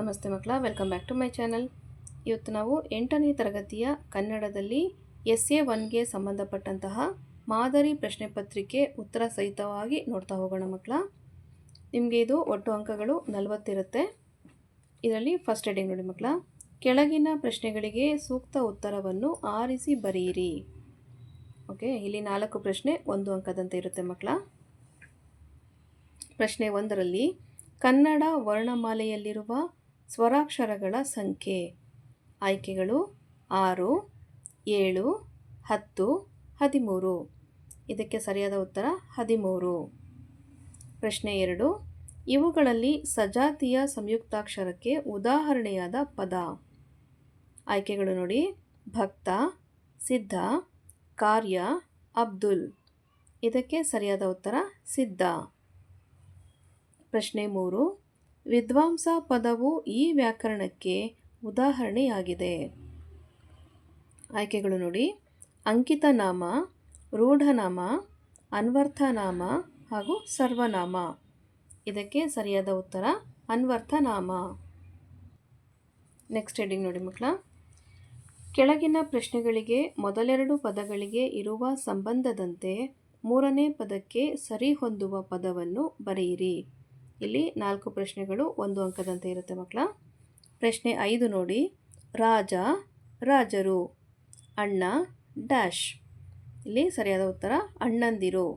ನಮಸ್ತೆ ಮಕ್ಕಳ welcome back to my channel ಇವತ್ತು ನಾವು ಎಂಟನೇ ತರಗತಿಯ ಕನ್ನಡದಲ್ಲಿ ಎಸ್ ಎ ಒನ್ಗೆ ಸಂಬಂಧಪಟ್ಟಂತಹ ಮಾದರಿ ಪ್ರಶ್ನೆ ಪತ್ರಿಕೆ ಉತ್ತರ ಸಹಿತವಾಗಿ ನೋಡ್ತಾ ಹೋಗೋಣ ಮಕ್ಕಳ. ನಿಮಗೆ ಇದು ಒಟ್ಟು ಅಂಕಗಳು ನಲವತ್ತಿರುತ್ತೆ ಇದರಲ್ಲಿ ಫಸ್ಟ್ ಹೆಡಿಂಗ್ ನೋಡಿ ಮಕ್ಕಳ. ಕೆಳಗಿನ ಪ್ರಶ್ನೆಗಳಿಗೆ ಸೂಕ್ತ ಉತ್ತರವನ್ನು ಆರಿಸಿ ಬರೆಯಿರಿ. ಓಕೆ ಇಲ್ಲಿ ನಾಲ್ಕು ಪ್ರಶ್ನೆ, ಒಂದು ಅಂಕದಂತೆ ಇರುತ್ತೆ ಮಕ್ಕಳ. ಪ್ರಶ್ನೆ ಒಂದರಲ್ಲಿ, ಕನ್ನಡ ವರ್ಣಮಾಲೆಯಲ್ಲಿರುವ ಸ್ವರಾಕ್ಷರಗಳ ಸಂಖ್ಯೆ. ಆಯ್ಕೆಗಳು ಆರು, ಏಳು, ಹತ್ತು, ಹದಿಮೂರು. ಇದಕ್ಕೆ ಸರಿಯಾದ ಉತ್ತರ ಹದಿಮೂರು. ಪ್ರಶ್ನೆ ಎರಡು. ಇವುಗಳಲ್ಲಿ ಸಜಾತಿಯ ಸಂಯುಕ್ತಾಕ್ಷರಕ್ಕೆ ಉದಾಹರಣೆಯಾದ ಪದ. ಆಯ್ಕೆಗಳು ನೋಡಿ. ಭಕ್ತ, ಸಿದ್ಧ, ಕಾರ್ಯ, ಅಬ್ದುಲ್. ಇದಕ್ಕೆ ಸರಿಯಾದ ಉತ್ತರ ಸಿದ್ಧ. ಪ್ರಶ್ನೆ ಮೂರು. ವಿದ್ವಾಂಸ ಪದವು ಈ ವ್ಯಾಕರಣಕ್ಕೆ ಉದಾಹರಣೆಯಾಗಿದೆ. ಆಯ್ಕೆಗಳು ನೋಡಿ. ಅಂಕಿತನಾಮ, ರೂಢನಾಮ, ಅನ್ವರ್ಥನಾಮ ಹಾಗೂ ಸರ್ವನಾಮ. ಇದಕ್ಕೆ ಸರಿಯಾದ ಉತ್ತರ ಅನ್ವರ್ಥನಾಮ. ನೆಕ್ಸ್ಟ್ ಹೆಡಿಂಗ್ ನೋಡಿ ಮಕ್ಕಳ. ಕೆಳಗಿನ ಪ್ರಶ್ನೆಗಳಿಗೆ ಮೊದಲೆರಡು ಪದಗಳಿಗೆ ಇರುವ ಸಂಬಂಧದಂತೆ ಮೂರನೇ ಪದಕ್ಕೆ ಸರಿಹೊಂದುವ ಪದವನ್ನು ಬರೆಯಿರಿ. ಇಲ್ಲಿ ನಾಲ್ಕು ಪ್ರಶ್ನೆಗಳು, ಒಂದು ಅಂಕದಂತೆ ಇರುತ್ತೆ ಮಕ್ಕಳ. ಪ್ರಶ್ನೆ ಐದು ನೋಡಿ. ರಾಜ, ರಾಜರು. ಅಣ್ಣ, ಡ್ಯಾಶ್. ಇಲ್ಲಿ ಸರಿಯಾದ ಉತ್ತರ, ಅಣ್ಣಂದಿರು.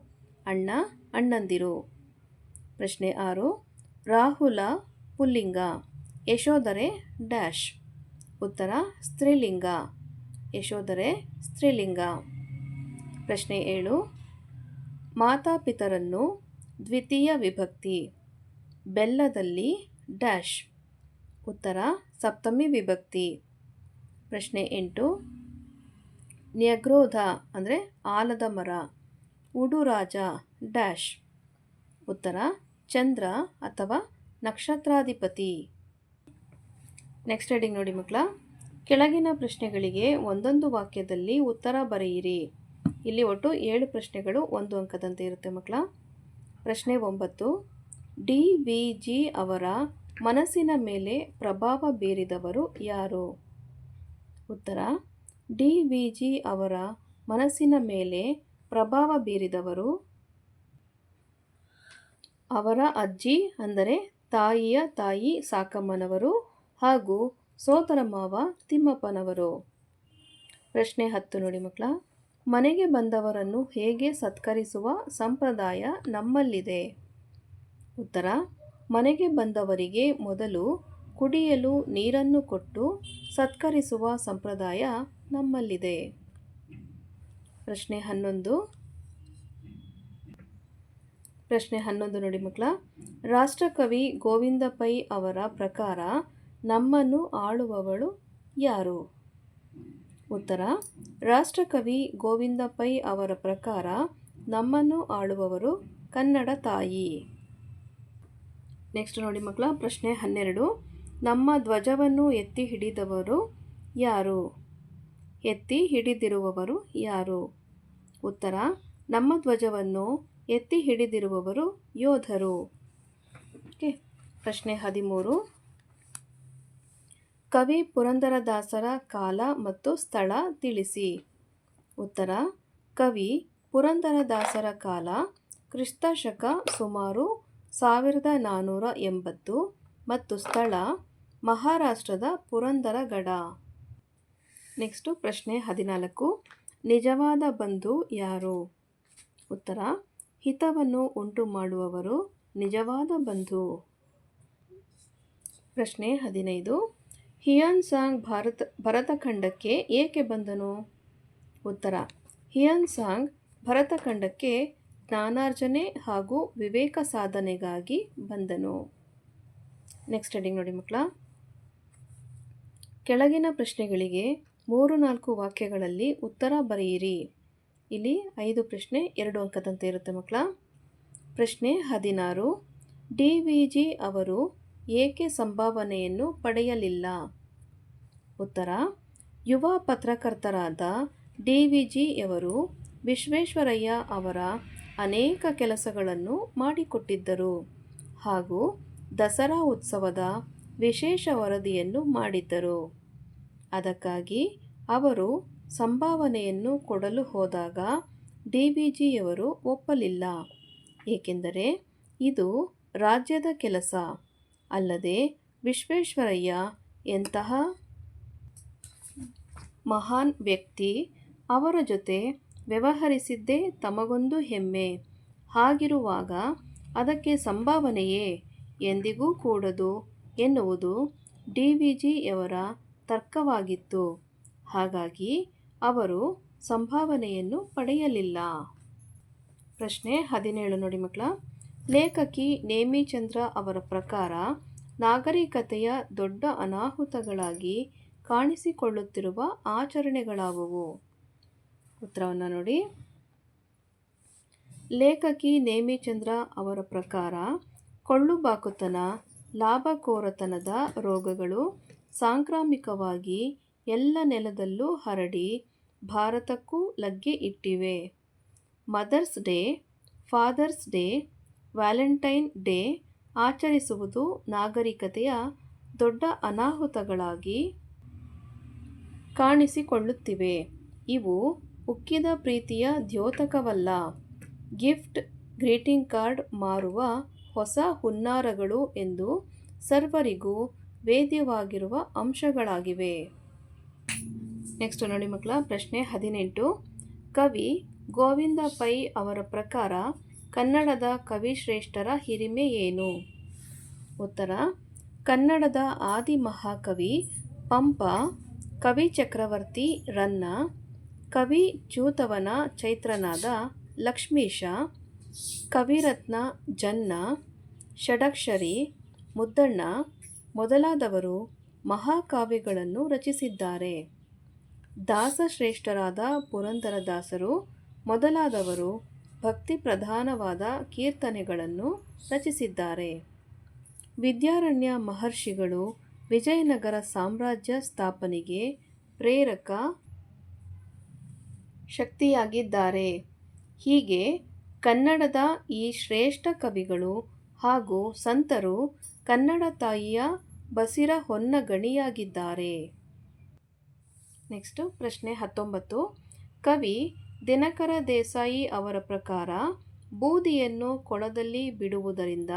ಅಣ್ಣ, ಅಣ್ಣಂದಿರು. ಪ್ರಶ್ನೆ ಆರು, ರಾಹುಲ, ಪುಲ್ಲಿಂಗ. ಯಶೋಧರೆ, ಡ್ಯಾಶ್. ಉತ್ತರ, ಸ್ತ್ರೀಲಿಂಗ. ಯಶೋಧರೆ, ಸ್ತ್ರೀಲಿಂಗ. ಪ್ರಶ್ನೆ ಏಳು, ಮಾತಾಪಿತರನ್ನು ದ್ವಿತೀಯ ವಿಭಕ್ತಿ. ಬೆಲ್ಲದಲ್ಲಿ ಡ್ಯಾಶ್. ಉತ್ತರ, ಸಪ್ತಮಿ ವಿಭಕ್ತಿ. ಪ್ರಶ್ನೆ ಎಂಟು. ನ್ಯಗ್ರೋಧ ಅಂದರೆ ಆಲದ ಮರ. ಉಡುರಾಜ ಡ್ಯಾಶ್. ಉತ್ತರ, ಚಂದ್ರ ಅಥವಾ ನಕ್ಷತ್ರಾಧಿಪತಿ. ನೆಕ್ಸ್ಟ್ ಹೆಡಿಂಗ್ ನೋಡಿ ಮಕ್ಕಳ. ಕೆಳಗಿನ ಪ್ರಶ್ನೆಗಳಿಗೆ ಒಂದೊಂದು ವಾಕ್ಯದಲ್ಲಿ ಉತ್ತರ ಬರೆಯಿರಿ. ಇಲ್ಲಿ ಒಟ್ಟು ಏಳು ಪ್ರಶ್ನೆಗಳು ಒಂದು ಅಂಕದಂತೆ ಇರುತ್ತೆ ಮಕ್ಕಳ. ಪ್ರಶ್ನೆ ಒಂಬತ್ತು. ಡಿ ವಿ ಜಿ ಅವರ ಮನಸ್ಸಿನ ಮೇಲೆ ಪ್ರಭಾವ ಬೀರಿದವರು ಯಾರು? ಉತ್ತರ, ಡಿ ವಿ ಜಿ ಅವರ ಮನಸ್ಸಿನ ಮೇಲೆ ಪ್ರಭಾವ ಬೀರಿದವರು ಅವರ ಅಜ್ಜಿ, ಅಂದರೆ ತಾಯಿಯ ತಾಯಿ ಸಾಕಮ್ಮನವರು ಹಾಗೂ ಸೋತರ ಮಾವ ತಿಮ್ಮಪ್ಪನವರು. ಪ್ರಶ್ನೆ ಹತ್ತು ನೋಡಿ ಮಕ್ಕಳ, ಮನೆಗೆ ಬಂದವರನ್ನು ಹೇಗೆ ಸತ್ಕರಿಸುವ ಸಂಪ್ರದಾಯ ನಮ್ಮಲ್ಲಿದೆ? ಉತ್ತರ, ಮನೆಗೆ ಬಂದವರಿಗೆ ಮೊದಲು ಕುಡಿಯಲು ನೀರನ್ನು ಕೊಟ್ಟು ಸತ್ಕರಿಸುವ ಸಂಪ್ರದಾಯ ನಮ್ಮಲ್ಲಿದೆ. ಪ್ರಶ್ನೆ ಹನ್ನೊಂದು. ಪ್ರಶ್ನೆ ಹನ್ನೊಂದು ನೋಡಿ ಮಕ್ಕಳ. ರಾಷ್ಟ್ರಕವಿ ಗೋವಿಂದ ಪೈ ಅವರ ಪ್ರಕಾರ ನಮ್ಮನ್ನು ಆಳುವವಳು ಯಾರು? ಉತ್ತರ, ರಾಷ್ಟ್ರಕವಿ ಗೋವಿಂದ ಪೈ ಅವರ ಪ್ರಕಾರ ನಮ್ಮನ್ನು ಆಳುವವರು ಕನ್ನಡ ತಾಯಿ. ನೆಕ್ಸ್ಟ್ ನೋಡಿ ಮಕ್ಕಳ, ಪ್ರಶ್ನೆ ಹನ್ನೆರಡು. ನಮ್ಮ ಧ್ವಜವನ್ನು ಎತ್ತಿ ಹಿಡಿದವರು ಯಾರು? ಎತ್ತಿ ಹಿಡಿದಿರುವವರು ಯಾರು? ಉತ್ತರ, ನಮ್ಮ ಧ್ವಜವನ್ನು ಎತ್ತಿ ಹಿಡಿದಿರುವವರು ಯೋಧರು. ಓಕೆ, ಪ್ರಶ್ನೆ ಹದಿಮೂರು. ಕವಿ ಪುರಂದರದಾಸರ ಕಾಲ ಮತ್ತು ಸ್ಥಳ ತಿಳಿಸಿ. ಉತ್ತರ, ಕವಿ ಪುರಂದರದಾಸರ ಕಾಲ ಕ್ರಿಸ್ತ ಶಕ ಸುಮಾರು ಸಾವಿರದ ನಾನ್ನೂರ ಎಂಬತ್ತು ಮತ್ತು ಸ್ಥಳ ಮಹಾರಾಷ್ಟ್ರದ ಪುರಂದರಗಡ. ನೆಕ್ಸ್ಟು ಪ್ರಶ್ನೆ ಹದಿನಾಲ್ಕು. ನಿಜವಾದ ಬಂಧು ಯಾರು? ಉತ್ತರ, ಹಿತವನ್ನು ಉಂಟು ಮಾಡುವವರು ನಿಜವಾದ ಬಂಧು. ಪ್ರಶ್ನೆ ಹದಿನೈದು. ಹಿಯನ್ ಸಾಂಗ್ ಭಾರತ, ಭರತಖಂಡಕ್ಕೆ ಏಕೆ ಬಂದನು ಉತ್ತರ, ಹಿಯನ್ ಸಾಂಗ್ ಭರತಖಂಡಕ್ಕೆ ಜ್ಞಾನಾರ್ಜನೆ ಹಾಗೂ ವಿವೇಕ ಸಾಧನೆಗಾಗಿ ಬಂದನು. ನೆಕ್ಸ್ಟ್ ಹೆಡಿಂಗ್ ನೋಡಿ ಮಕ್ಕಳ. ಕೆಳಗಿನ ಪ್ರಶ್ನೆಗಳಿಗೆ ಮೂರು ನಾಲ್ಕು ವಾಕ್ಯಗಳಲ್ಲಿ ಉತ್ತರ ಬರೆಯಿರಿ. ಇಲ್ಲಿ ಐದು ಪ್ರಶ್ನೆ, ಎರಡು ಅಂಕದಂತೆ ಇರುತ್ತೆ ಮಕ್ಕಳ. ಪ್ರಶ್ನೆ ಹದಿನಾರು. ಡಿ ವಿ ಜಿ ಅವರು ಏಕೆ ಸಂಭಾವನೆಯನ್ನು ಪಡೆಯಲಿಲ್ಲ? ಉತ್ತರ, ಯುವ ಪತ್ರಕರ್ತರಾದ ಡಿ ವಿ ಜಿಯವರು ವಿಶ್ವೇಶ್ವರಯ್ಯ ಅವರ ಅನೇಕ ಕೆಲಸಗಳನ್ನು ಮಾಡಿಕೊಟ್ಟಿದ್ದರು. ಹಾಗೂ ದಸರಾ ಉತ್ಸವದ ವಿಶೇಷ ವರದಿಯನ್ನು ಮಾಡಿದ್ದರು. ಅದಕ್ಕಾಗಿ ಅವರು ಸಂಭಾವನೆಯನ್ನು ಕೊಡಲು ಹೋದಾಗ ಡಿ ಬಿ ಜಿಯವರು ಒಪ್ಪಲಿಲ್ಲ. ಏಕೆಂದರೆ ಇದು ರಾಜ್ಯದ ಕೆಲಸ, ಅಲ್ಲದೆ ವಿಶ್ವೇಶ್ವರಯ್ಯ ಎಂತಹ ಮಹಾನ್ ವ್ಯಕ್ತಿ ಅವರ ಜೊತೆ ವ್ಯವಹರಿಸಿದ್ದೇ ತಮಗೊಂದು ಹೆಮ್ಮೆ. ಹಾಗಿರುವಾಗ ಅದಕ್ಕೆ ಸಂಭಾವನೆಯೇ? ಎಂದಿಗೂ ಕೂಡದು ಎನ್ನುವುದು ಡಿ ವಿ ಜಿಯವರ ತರ್ಕವಾಗಿತ್ತು. ಹಾಗಾಗಿ ಅವರು ಸಂಭಾವನೆಯನ್ನು ಪಡೆಯಲಿಲ್ಲ. ಪ್ರಶ್ನೆ ಹದಿನೇಳು ನೋಡಿ ಮಕ್ಕಳ. ಲೇಖಕಿ ನೇಮಿಚಂದ್ರ ಅವರ ಪ್ರಕಾರ ನಾಗರಿಕತೆಯ ದೊಡ್ಡ ಅನಾಹುತಗಳಾಗಿ ಕಾಣಿಸಿಕೊಳ್ಳುತ್ತಿರುವ ಆಚರಣೆಗಳಾವುವು? ಉತ್ತರವನ್ನು ನೋಡಿ. ಲೇಖಕಿ ನೇಮಿಚಂದ್ರ ಅವರ ಪ್ರಕಾರ ಕೊಳ್ಳುಬಾಕುತನ, ಲಾಭಕೋರತನದ ರೋಗಗಳು ಸಾಂಕ್ರಾಮಿಕವಾಗಿ ಎಲ್ಲ ನೆಲದಲ್ಲೂ ಹರಡಿ ಭಾರತಕ್ಕೂ ಲಗ್ಗೆ ಇಟ್ಟಿವೆ. Mother's Day, Father's Day, Valentine Day ಆಚರಿಸುವುದು ನಾಗರಿಕತೆಯ ದೊಡ್ಡ ಅನಾಹುತಗಳಾಗಿ ಕಾಣಿಸಿಕೊಳ್ಳುತ್ತಿವೆ. ಇವು ಉಕ್ಕಿದ ಪ್ರೀತಿಯ ದ್ಯೋತಕವಲ್ಲ. ಗಿಫ್ಟ್, ಗ್ರೀಟಿಂಗ್ ಕಾರ್ಡ್ ಮಾರುವ ಹೊಸ ಹುನ್ನಾರಗಳು ಎಂದು ಸರ್ವರಿಗೂ ವೇದ್ಯವಾಗಿರುವ ಅಂಶಗಳಾಗಿವೆ. ನೆಕ್ಸ್ಟ್ ನೋಡಿ ಮಕ್ಕಳ, ಪ್ರಶ್ನೆ ಹದಿನೆಂಟು. ಕವಿ ಗೋವಿಂದ ಪೈ ಅವರ ಪ್ರಕಾರ ಕನ್ನಡದ ಕವಿಶ್ರೇಷ್ಠರ ಹಿರಿಮೆ ಏನು? ಉತ್ತರ, ಕನ್ನಡದ ಆದಿ ಮಹಾಕವಿ ಪಂಪ, ಕವಿ ಚಕ್ರವರ್ತಿ ರನ್ನ ಕವಿ ಜೂತವನ ಚೈತ್ರನಾದ ಲಕ್ಷ್ಮೀಶ, ಕವಿರತ್ನ ಜನ್ನ, ಷಡಕ್ಷರಿ, ಮುದ್ದಣ್ಣ ಮೊದಲಾದವರು ಮಹಾಕಾವ್ಯಗಳನ್ನು ರಚಿಸಿದ್ದಾರೆ. ದಾಸಶ್ರೇಷ್ಠರಾದ ಪುರಂದರದಾಸರು ಮೊದಲಾದವರು ಭಕ್ತಿ ಪ್ರಧಾನವಾದ ಕೀರ್ತನೆಗಳನ್ನು ರಚಿಸಿದ್ದಾರೆ. ವಿದ್ಯಾರಣ್ಯ ಮಹರ್ಷಿಗಳು ವಿಜಯನಗರ ಸಾಮ್ರಾಜ್ಯ ಸ್ಥಾಪನೆಗೆ ಪ್ರೇರಕ ಶಕ್ತಿಯಾಗಿದ್ದಾರೆ. ಹೀಗೆ ಕನ್ನಡದ ಈ ಶ್ರೇಷ್ಠ ಕವಿಗಳು ಹಾಗೂ ಸಂತರು ಕನ್ನಡ ತಾಯಿಯ ಬಸಿರ ಹೊನ್ನಗಣಿಯಾಗಿದ್ದಾರೆ ನೆಕ್ಸ್ಟು ಪ್ರಶ್ನೆ ಹತ್ತೊಂಬತ್ತು. ಕವಿ ದಿನಕರ ದೇಸಾಯಿ ಅವರ ಪ್ರಕಾರ ಬೂದಿಯನ್ನು ಕೊಳದಲ್ಲಿ ಬಿಡುವುದರಿಂದ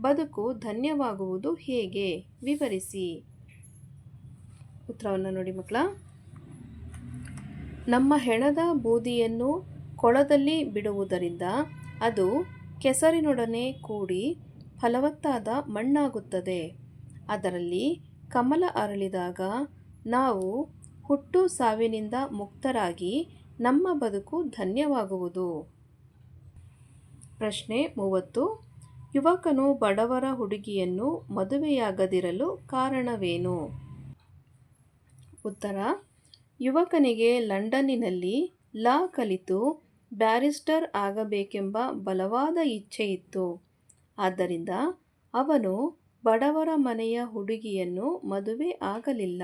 ಬದುಕು ಧನ್ಯವಾಗುವುದು ಹೇಗೆ? ವಿವರಿಸಿ. ಉತ್ತರವನ್ನು ನೋಡಿ ಮಕ್ಕಳ. ನಮ್ಮ ಹೆಣದ ಬೂದಿಯನ್ನು ಕೊಳದಲ್ಲಿ ಬಿಡುವುದರಿಂದ ಅದು ಕೆಸರಿನೊಡನೆ ಕೂಡಿ ಫಲವತ್ತಾದ ಮಣ್ಣಾಗುತ್ತದೆ. ಅದರಲ್ಲಿ ಕಮಲ ಅರಳಿದಾಗ ನಾವು ಹುಟ್ಟು ಸಾವಿನಿಂದ ಮುಕ್ತರಾಗಿ ನಮ್ಮ ಬದುಕು ಧನ್ಯವಾಗುವುದು. ಪ್ರಶ್ನೆ ಮೂವತ್ತು. ಯುವಕನು ಬಡವರ ಹುಡುಗಿಯನ್ನು ಮದುವೆಯಾಗದಿರಲು ಕಾರಣವೇನು? ಉತ್ತರ ಯುವಕನಿಗೆ ಲಂಡನ್ನಿನಲ್ಲಿ ಲಾ ಕಲಿತು ಬ್ಯಾರಿಸ್ಟರ್ ಆಗಬೇಕೆಂಬ ಬಲವಾದ ಇಚ್ಛೆಯಿತ್ತು ಆದ್ದರಿಂದ ಅವನು ಬಡವರ ಮನೆಯ ಹುಡುಗಿಯನ್ನು ಮದುವೆ ಆಗಲಿಲ್ಲ.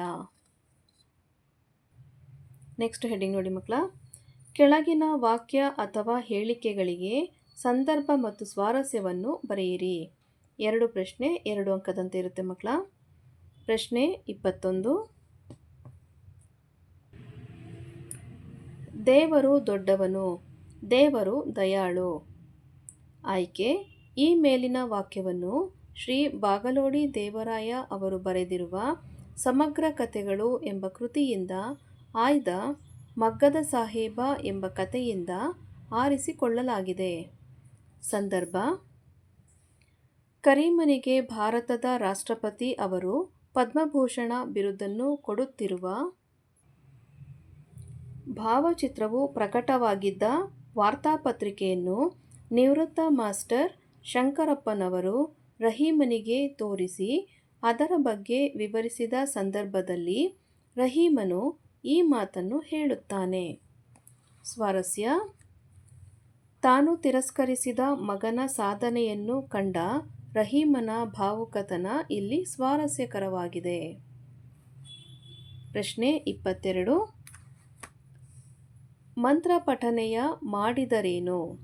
ನೆಕ್ಸ್ಟ್ ಹೆಡಿಂಗ್ ನೋಡಿ ಮಕ್ಕಳ. ಕೆಳಗಿನ ವಾಕ್ಯ ಅಥವಾ ಹೇಳಿಕೆಗಳಿಗೆ ಸಂದರ್ಭ ಮತ್ತು ಸ್ವಾರಸ್ಯವನ್ನು ಬರೆಯಿರಿ. ಎರಡು ಪ್ರಶ್ನೆ, ಎರಡು ಅಂಕದಂತೆ ಇರುತ್ತೆ ಮಕ್ಕಳ. ಪ್ರಶ್ನೆ ಇಪ್ಪತ್ತೊಂದು ದೇವರು ದೊಡ್ಡವನು, ದೇವರು ದಯಾಳು. ಆಯ್ಕೆ, ಈ ಮೇಲಿನ ವಾಕ್ಯವನ್ನು ಶ್ರೀ ಬಾಗಲೋಡಿ ದೇವರಾಯ ಅವರು ಬರೆದಿರುವ ಸಮಗ್ರ ಕಥೆಗಳು ಎಂಬ ಕೃತಿಯಿಂದ ಆಯ್ದ ಮಗ್ಗದ ಸಾಹೇಬ ಎಂಬ ಕಥೆಯಿಂದ ಆರಿಸಿಕೊಳ್ಳಲಾಗಿದೆ. ಸಂದರ್ಭ, ಕರೀಮನಿಗೆ ಭಾರತದ ರಾಷ್ಟ್ರಪತಿ ಅವರು ಪದ್ಮಭೂಷಣ ಬಿರುದನ್ನು ಕೊಡುತ್ತಿರುವ ಭಾವಚಿತ್ರವು ಪ್ರಕಟವಾಗಿದ್ದ ವಾರ್ತಾಪತ್ರಿಕೆಯನ್ನು ನಿವೃತ್ತ ಮಾಸ್ಟರ್ ಶಂಕರಪ್ಪನವರು ರಹೀಮನಿಗೆ ತೋರಿಸಿ, ಅದರ ಬಗ್ಗೆ ವಿವರಿಸಿದ ಸಂದರ್ಭದಲ್ಲಿ ರಹೀಮನು ಈ ಮಾತನ್ನು ಹೇಳುತ್ತಾನೆ. ಸ್ವಾರಸ್ಯ, ತಾನು ತಿರಸ್ಕರಿಸಿದ ಮಗನ ಸಾಧನೆಯನ್ನು ಕಂಡ ರಹೀಮನ ಭಾವುಕತನ ಇಲ್ಲಿ ಸ್ವಾರಸ್ಯಕರವಾಗಿದೆ. ಪ್ರಶ್ನೆ ಇಪ್ಪತ್ತೆರಡು ಮಂತ್ರ ಪಠನೆಯ ಮಾಡಿದರೇನು?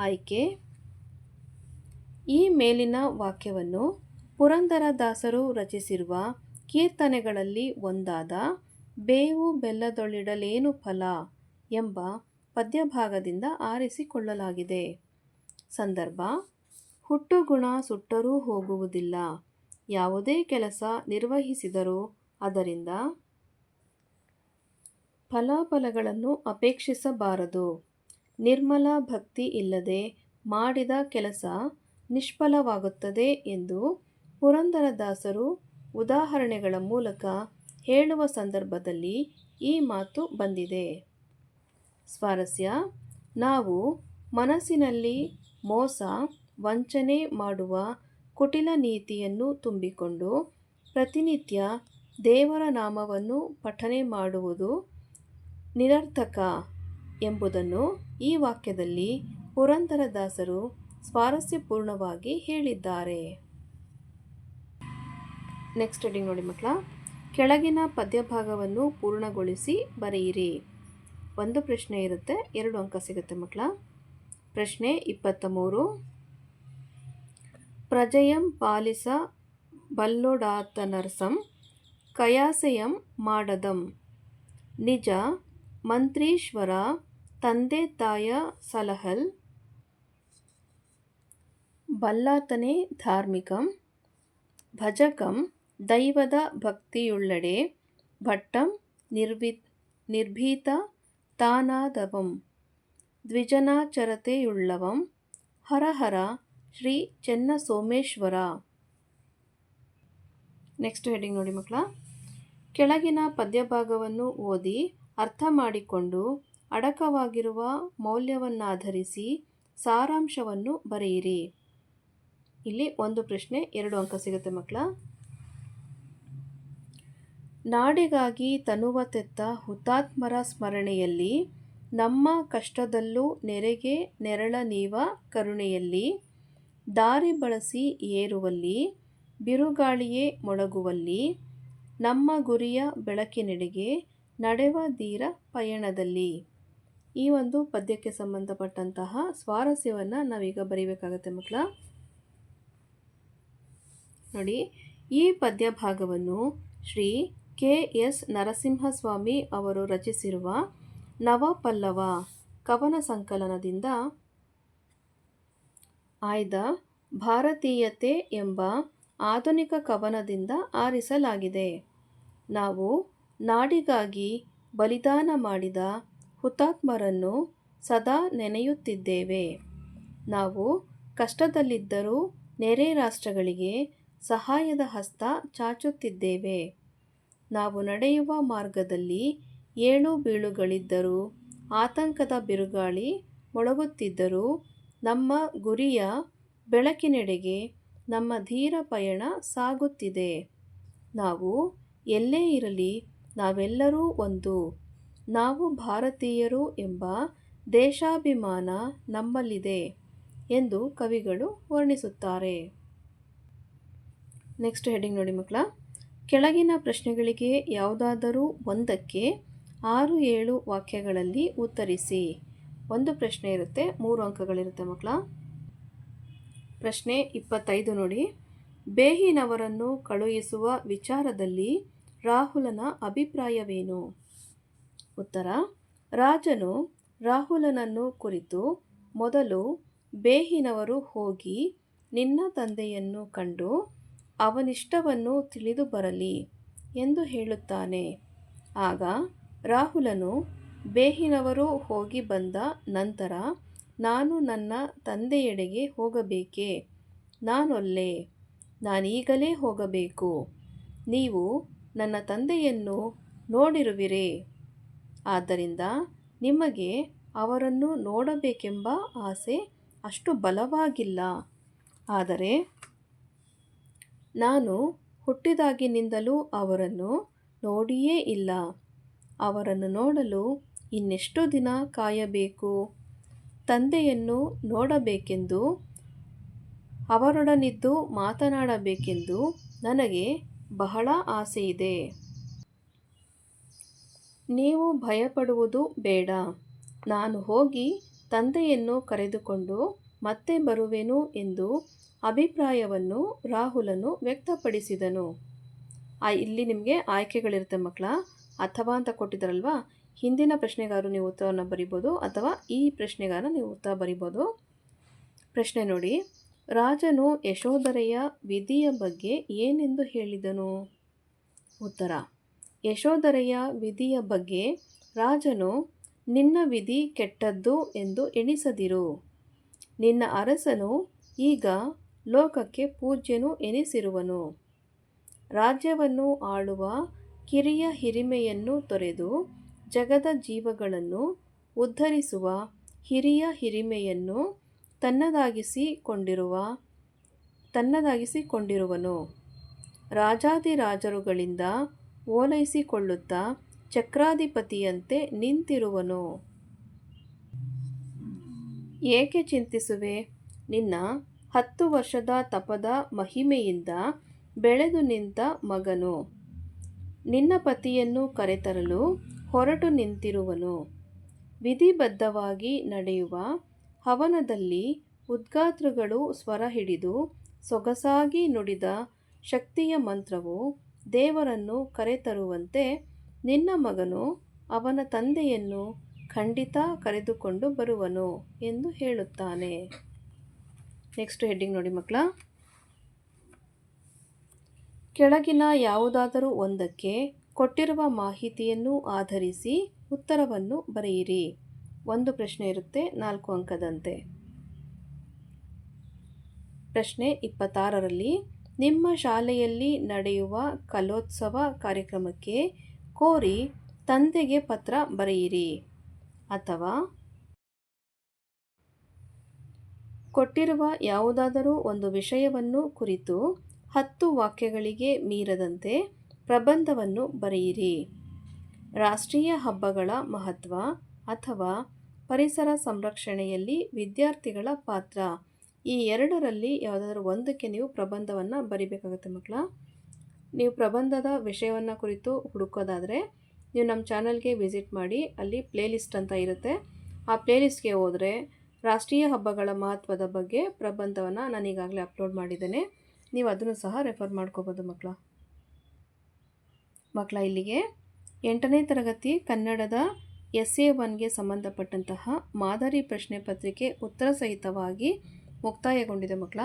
ಆಯ್ಕೆ. ಈ ಮೇಲಿನ ವಾಕ್ಯವನ್ನು ಪುರಂದರದಾಸರು ರಚಿಸಿರುವ ಕೀರ್ತನೆಗಳಲ್ಲಿ ಒಂದಾದ ಬೇವು ಬೆಲ್ಲದೊಳಿಡಲೇನು ಫಲ ಎಂಬ ಪದ್ಯಭಾಗದಿಂದ ಆರಿಸಿಕೊಳ್ಳಲಾಗಿದೆ. ಸಂದರ್ಭ, ಹುಟ್ಟುಗುಣ ಸುಟ್ಟರೂ ಹೋಗುವುದಿಲ್ಲ. ಯಾವುದೇ ಕೆಲಸ ನಿರ್ವಹಿಸಿದರೂ ಅದರಿಂದ ಫಲಾಫಲಗಳನ್ನು ಅಪೇಕ್ಷಿಸಬಾರದು. ನಿರ್ಮಲ ಭಕ್ತಿ ಇಲ್ಲದೆ ಮಾಡಿದ ಕೆಲಸ ನಿಷ್ಫಲವಾಗುತ್ತದೆ ಎಂದು ಪುರಂದರದಾಸರು ಉದಾಹರಣೆಗಳ ಮೂಲಕ ಹೇಳುವ ಸಂದರ್ಭದಲ್ಲಿ ಈ ಮಾತು ಬಂದಿದೆ. ಸ್ವಾರಸ್ಯ, ನಾವು ಮನಸ್ಸಿನಲ್ಲಿ ಮೋಸ, ವಂಚನೆ ಮಾಡುವ ಕುಟಿಲ ನೀತಿಯನ್ನು ತುಂಬಿಕೊಂಡು ಪ್ರತಿನಿತ್ಯ ದೇವರ ನಾಮವನ್ನು ಪಠನೆ ಮಾಡುವುದು ನಿರರ್ಥಕ ಎಂಬುದನ್ನು ಈ ವಾಕ್ಯದಲ್ಲಿ ಪುರಂದರದಾಸರು ಸ್ವಾರಸ್ಯಪೂರ್ಣವಾಗಿ ಹೇಳಿದ್ದಾರೆ. ನೆಕ್ಸ್ಟ್ ಹೆಡಿಂಗ್ ನೋಡಿ ಮಕ್ಕಳ, ಕೆಳಗಿನ ಪದ್ಯಭಾಗವನ್ನು ಪೂರ್ಣಗೊಳಿಸಿ ಬರೆಯಿರಿ. ಒಂದು ಪ್ರಶ್ನೆ ಇರುತ್ತೆ, ಎರಡು ಅಂಕ ಸಿಗುತ್ತೆ ಮಕ್ಕಳ. ಪ್ರಶ್ನೆ ಇಪ್ಪತ್ತ ಮೂರು ಪ್ರಜಯಂ ಪಾಲಿಸ ಬಲ್ಲೊಡಾತನರ್ಸಂ ಕಯಾಸೆಯಂ ಮಾಡದಂ. ನಿಜ ಮಂತ್ರೀಶ್ವರ ತಂದೆ ತಾಯ ಸಲಹಲ್. ಬಲ್ಲಾತನೇ ಧಾರ್ಮಿಕಂ. ಭಜಕಂ ದೈವದ ಭಕ್ತಿಯುಳ್ಳಡೆ. ಭಟ್ಟಂ ನಿರ್ವಿ ನಿರ್ಭೀತ ತಾನಾದವಂ. ದ್ವಿಜನಾಚರತೆಯುಳ್ಳವಂ. ಹರಹರ ಶ್ರೀ ಚೆನ್ನ ಸೋಮೇಶ್ವರ ನೆಕ್ಸ್ಟ್ ಹೆಡಿಂಗ್ ನೋಡಿ ಮಕ್ಕಳ. ಕೆಳಗಿನ ಪದ್ಯಭಾಗವನ್ನು ಓದಿ. ಅರ್ಥ ಮಾಡಿಕೊಂಡು ಅಡಕವಾಗಿರುವ ಮೌಲ್ಯವನ್ನಾಧರಿಸಿ ಸಾರಾಂಶವನ್ನು ಬರೆಯಿರಿ. ಇಲ್ಲಿ ಒಂದು ಪ್ರಶ್ನೆ, ಎರಡು ಅಂಕ ಸಿಗುತ್ತೆ ಮಕ್ಕಳ. ನಾಡಿಗಾಗಿ ತನುವ ತೆತ್ತ ಹುತಾತ್ಮರ ಸ್ಮರಣೆಯಲ್ಲಿ, ನಮ್ಮ ಕಷ್ಟದಲ್ಲೂ ನೆರೆಗೆ ನೆರಳ ನೀವ ಕರುಣೆಯಲ್ಲಿ, ದಾರಿ ಬಳಸಿ ಏರುವಲ್ಲಿ, ಬಿರುಗಾಳಿಯೇ ಮೊಳಗುವಲ್ಲಿ, ನಮ್ಮ ಗುರಿಯ ಬೆಳಕಿನೆಡೆಗೆ ನಡೆವ ಧೀರ ಪಯಣದಲ್ಲಿ. ಈ ಒಂದು ಪದ್ಯಕ್ಕೆ ಸಂಬಂಧಪಟ್ಟಂತಹ ಸ್ವಾರಸ್ಯವನ್ನು ನಾವೀಗ ಬರೀಬೇಕಾಗತ್ತೆ ಮಕ್ಕಳ. ನೋಡಿ, ಈ ಪದ್ಯ ಭಾಗವನ್ನು ಶ್ರೀ ಕೆ ಎಸ್ ನರಸಿಂಹಸ್ವಾಮಿ ಅವರು ರಚಿಸಿರುವ ನವಪಲ್ಲವ ಕವನ ಸಂಕಲನದಿಂದ ಆಯ್ದ ಭಾರತೀಯತೆ ಎಂಬ ಆಧುನಿಕ ಕವನದಿಂದ ಆರಿಸಲಾಗಿದೆ. ನಾವು ನಾಡಿಗಾಗಿ ಬಲಿದಾನ ಮಾಡಿದ ಹುತಾತ್ಮರನ್ನು ಸದಾ ನೆನೆಯುತ್ತಿದ್ದೇವೆ. ನಾವು ಕಷ್ಟದಲ್ಲಿದ್ದರೂ ನೆರೆ ರಾಷ್ಟ್ರಗಳಿಗೆ ಸಹಾಯದ ಹಸ್ತ ಚಾಚುತ್ತಿದ್ದೇವೆ. ನಾವು ನಡೆಯುವ ಮಾರ್ಗದಲ್ಲಿ ಏಳು ಬೀಳುಗಳಿದ್ದರೂ, ಆತಂಕದ ಬಿರುಗಾಳಿ ಮೊಳಗುತ್ತಿದ್ದರೂ, ನಮ್ಮ ಗುರಿಯ ಬೆಳಕಿನೆಡೆಗೆ ನಮ್ಮ ಧೀರ ಪಯಣ ಸಾಗುತ್ತಿದೆ. ನಾವು ಎಲ್ಲೇ ಇರಲಿ ನಾವೆಲ್ಲರೂ ಒಂದು. ನಾವು ಭಾರತೀಯರು ಎಂಬ ದೇಶಾಭಿಮಾನ ನಮ್ಮಲ್ಲಿದೆ ಎಂದು ಕವಿಗಳು ವರ್ಣಿಸುತ್ತಾರೆ. ನೆಕ್ಸ್ಟ್ ಹೆಡಿಂಗ್ ನೋಡಿ ಮಕ್ಕಳ. ಕೆಳಗಿನ ಪ್ರಶ್ನೆಗಳಿಗೆ ಯಾವುದಾದರೂ ಒಂದಕ್ಕೆ ಆರು ಏಳು ವಾಕ್ಯಗಳಲ್ಲಿ ಉತ್ತರಿಸಿ. ಒಂದು ಪ್ರಶ್ನೆ ಇರುತ್ತೆ, ಮೂರು ಅಂಕಗಳಿರುತ್ತೆ ಮಕ್ಕಳ. ಪ್ರಶ್ನೆ ಇಪ್ಪತ್ತೈದು ನೋಡಿ. ಬೇಹಿನವರನ್ನು ಕಳುಹಿಸುವ ವಿಚಾರದಲ್ಲಿ ರಾಹುಲನ ಅಭಿಪ್ರಾಯವೇನು? ಉತ್ತರ, ರಾಜನು ರಾಹುಲನನ್ನು ಕುರಿತು ಮೊದಲು ಬೇಹಿನವರು ಹೋಗಿ ನಿನ್ನ ತಂದೆಯನ್ನು ಕಂಡು ಅವನಿಷ್ಟವನ್ನು ತಿಳಿದು ಬರಲಿ ಎಂದು ಹೇಳುತ್ತಾನೆ. ಆಗ ರಾಹುಲನು ಬೇಹಿನವರು ಹೋಗಿ ಬಂದ ನಂತರ, ನಾನು ನನ್ನ ತಂದೆಯೆಡೆಗೆ ಹೋಗಬೇಕೆ? ನಾನೊಲ್ಲೆ, ನಾನೀಗಲೇ ಹೋಗಬೇಕು. ನೀವು ನನ್ನ ತಂದೆಯನ್ನು ನೋಡಿರುವಿರಿ? ಆದ್ದರಿಂದ ನಿಮಗೆ ಅವರನ್ನು ನೋಡಬೇಕೆಂಬ ಆಸೆ ಅಷ್ಟು ಬಲವಾಗಿಲ್ಲ. ಆದರೆ ನಾನು ಹುಟ್ಟಿದಾಗಿನಿಂದಲೂ ಅವರನ್ನು ನೋಡಿಯೇ ಇಲ್ಲ. ಅವರನ್ನು ನೋಡಲು ಇನ್ನೆಷ್ಟು ದಿನ ಕಾಯಬೇಕು. ತಂದೆಯನ್ನು ನೋಡಬೇಕೆಂದು, ಅವರೊಡನಿದ್ದು ಮಾತನಾಡಬೇಕೆಂದು ನನಗೆ ಬಹಳ ಆಸೆಯಿದೆ ನೀವು ಭಯಪಡುವುದು ಬೇಡ. ನಾನು ಹೋಗಿ ತಂದೆಯನ್ನು ಕರೆದುಕೊಂಡು ಮತ್ತೆ ಬರುವೆನು ಎಂದು ಅಭಿಪ್ರಾಯವನ್ನು ರಾಹುಲನು ವ್ಯಕ್ತಪಡಿಸಿದನು. ಆ, ಇಲ್ಲಿ ನಿಮಗೆ ಆಯ್ಕೆಗಳಿರುತ್ತೆ ಮಕ್ಕಳ. ಅಥವಾ ಅಂತ ಕೊಟ್ಟಿದ್ದಾರಲ್ವಾ? ಹಿಂದಿನ ಪ್ರಶ್ನೆಗಾರು ನೀವು ಉತ್ತರವನ್ನು ಬರಿಬೋದು ಅಥವಾ ಈ ಪ್ರಶ್ನೆಗಾರ ನೀವು ಉತ್ತರ ಬರಿಬೋದು. ಪ್ರಶ್ನೆ ನೋಡಿ. ರಾಜನು ಯಶೋಧರೆಯ ವಿಧಿಯ ಬಗ್ಗೆ ಏನೆಂದು ಹೇಳಿದನು? ಉತ್ತರ, ಯಶೋಧರೆಯ ವಿಧಿಯ ಬಗ್ಗೆ ರಾಜನು, ನಿನ್ನ ವಿಧಿ ಕೆಟ್ಟದ್ದು ಎಂದು ಎಣಿಸದಿರು. ನಿನ್ನ ಅರಸನು ಈಗ ಲೋಕಕ್ಕೆ ಪೂಜ್ಯನು ಎನಿಸಿರುವನು. ರಾಜ್ಯವನ್ನು ಆಳುವ ಕಿರಿಯ ಹಿರಿಮೆಯನ್ನು ತೊರೆದು ಜಗದ ಜೀವಗಳನ್ನು ಉದ್ಧರಿಸುವ ಹಿರಿಯ ಹಿರಿಮೆಯನ್ನು ತನ್ನದಾಗಿಸಿಕೊಂಡಿರುವ, ತನ್ನದಾಗಿಸಿಕೊಂಡಿರುವನು. ರಾಜಾದಿರಾಜರುಗಳಿಂದ ಓಲೈಸಿಕೊಳ್ಳುತ್ತಾ ಚಕ್ರಾಧಿಪತಿಯಂತೆ ನಿಂತಿರುವನು. ಏಕೆ ಚಿಂತಿಸುವೆ? ನಿನ್ನ ಹತ್ತು ವರ್ಷದ ತಪದ ಮಹಿಮೆಯಿಂದ ಬೆಳೆದು ನಿಂತ ಮಗನು. ನಿನ್ನ ಪತಿಯನ್ನು ಕರೆತರಲು ಹೊರಟು ನಿಂತಿರುವನು. ವಿಧಿಬದ್ಧವಾಗಿ ನಡೆಯುವ ಹವನದಲ್ಲಿ ಉದ್ಗಾತೃಗಳು ಸ್ವರ ಹಿಡಿದು ಸೊಗಸಾಗಿ ನುಡಿದ ಶಕ್ತಿಯ ಮಂತ್ರವು ದೇವರನ್ನು ಕರೆತರುವಂತೆ ನಿನ್ನ ಮಗನು ಅವನ ತಂದೆಯನ್ನು ಖಂಡಿತ ಕರೆದುಕೊಂಡು ಬರುವನು ಎಂದು ಹೇಳುತ್ತಾನೆ. ನೆಕ್ಸ್ಟ್ ಹೆಡ್ಡಿಂಗ್ ನೋಡಿ ಮಕ್ಕಳ. ಕೆಳಗಿನ ಯಾವುದಾದರೂ ಒಂದಕ್ಕೆ ಕೊಟ್ಟಿರುವ ಮಾಹಿತಿಯನ್ನು ಆಧರಿಸಿ ಉತ್ತರವನ್ನು ಬರೆಯಿರಿ. ಒಂದು ಪ್ರಶ್ನೆ ಇರುತ್ತೆ, ನಾಲ್ಕು ಅಂಕದಂತೆ. ಪ್ರಶ್ನೆ ಇಪ್ಪತ್ತಾರರಲ್ಲಿ, ನಿಮ್ಮ ಶಾಲೆಯಲ್ಲಿ ನಡೆಯುವ ಕಲೋತ್ಸವ ಕಾರ್ಯಕ್ರಮಕ್ಕೆ ಕೋರಿ ತಂದೆಗೆ ಪತ್ರ ಬರೆಯಿರಿ ಅಥವಾ ಕೊಟ್ಟಿರುವ ಯಾವುದಾದರೂ ಒಂದು ವಿಷಯವನ್ನು ಕುರಿತು ಹತ್ತು ವಾಕ್ಯಗಳಿಗೆ ಮೀರದಂತೆ ಪ್ರಬಂಧವನ್ನು ಬರೆಯಿರಿ. ರಾಷ್ಟ್ರೀಯ ಹಬ್ಬಗಳ ಮಹತ್ವ ಅಥವಾ ಪರಿಸರ ಸಂರಕ್ಷಣೆಯಲ್ಲಿ ವಿದ್ಯಾರ್ಥಿಗಳ ಪಾತ್ರ. ಈ ಎರಡರಲ್ಲಿ ಯಾವುದಾದ್ರೂ ಒಂದಕ್ಕೆ ನೀವು ಪ್ರಬಂಧವನ್ನು ಬರಿಬೇಕಾಗುತ್ತೆ ಮಕ್ಕಳ. ನೀವು ಪ್ರಬಂಧದ ವಿಷಯವನ್ನು ಕುರಿತು ಹುಡುಕೋದಾದರೆ ನೀವು ನಮ್ಮ ಚಾನಲ್ಗೆ ವಿಸಿಟ್ ಮಾಡಿ, ಅಲ್ಲಿ ಪ್ಲೇಲಿಸ್ಟ್ ಅಂತ ಇರುತ್ತೆ. ಆ ಪ್ಲೇಲಿಸ್ಟ್ಗೆ ಹೋದರೆ ರಾಷ್ಟ್ರೀಯ ಹಬ್ಬಗಳ ಮಹತ್ವದ ಬಗ್ಗೆ ಪ್ರಬಂಧವನ್ನು ನಾನು ಈಗಾಗಲೇ ಅಪ್ಲೋಡ್ ಮಾಡಿದ್ದೇನೆ. ನೀವು ಅದನ್ನು ಸಹ ರೆಫರ್ ಮಾಡ್ಕೋಬೋದು ಮಕ್ಕಳ. ಮಕ್ಕಳ ಇಲ್ಲಿಗೆ ಎಂಟನೇ ತರಗತಿ ಕನ್ನಡದ ಎಸ್ ಎ ಒನ್ಗೆ ಸಂಬಂಧಪಟ್ಟಂತಹ ಮಾದರಿ ಪ್ರಶ್ನೆ ಪತ್ರಿಕೆ ಉತ್ತರ ಸಹಿತವಾಗಿ ಮುಕ್ತಾಯಗೊಂಡಿದೆ ಮಕ್ಕಳ.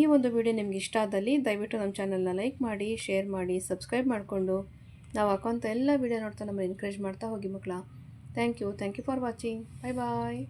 ಈ ಒಂದು ವಿಡಿಯೋ ನಿಮ್ಗೆ ಇಷ್ಟ ಆದಲ್ಲಿ ದಯವಿಟ್ಟು ನಮ್ಮ ಚಾನಲ್ನ ಲೈಕ್ ಮಾಡಿ, ಶೇರ್ ಮಾಡಿ, ಸಬ್ಸ್ಕ್ರೈಬ್ ಮಾಡಿಕೊಂಡು ನಾವು ಹಾಕೋಂಥ ಎಲ್ಲ ವಿಡಿಯೋ ನೋಡ್ತಾ ನಮ್ಮನ್ನು ಎನ್ಕರೇಜ್ ಮಾಡ್ತಾ ಹೋಗಿ ಮಕ್ಕಳ. Thank you thank you for watching bye bye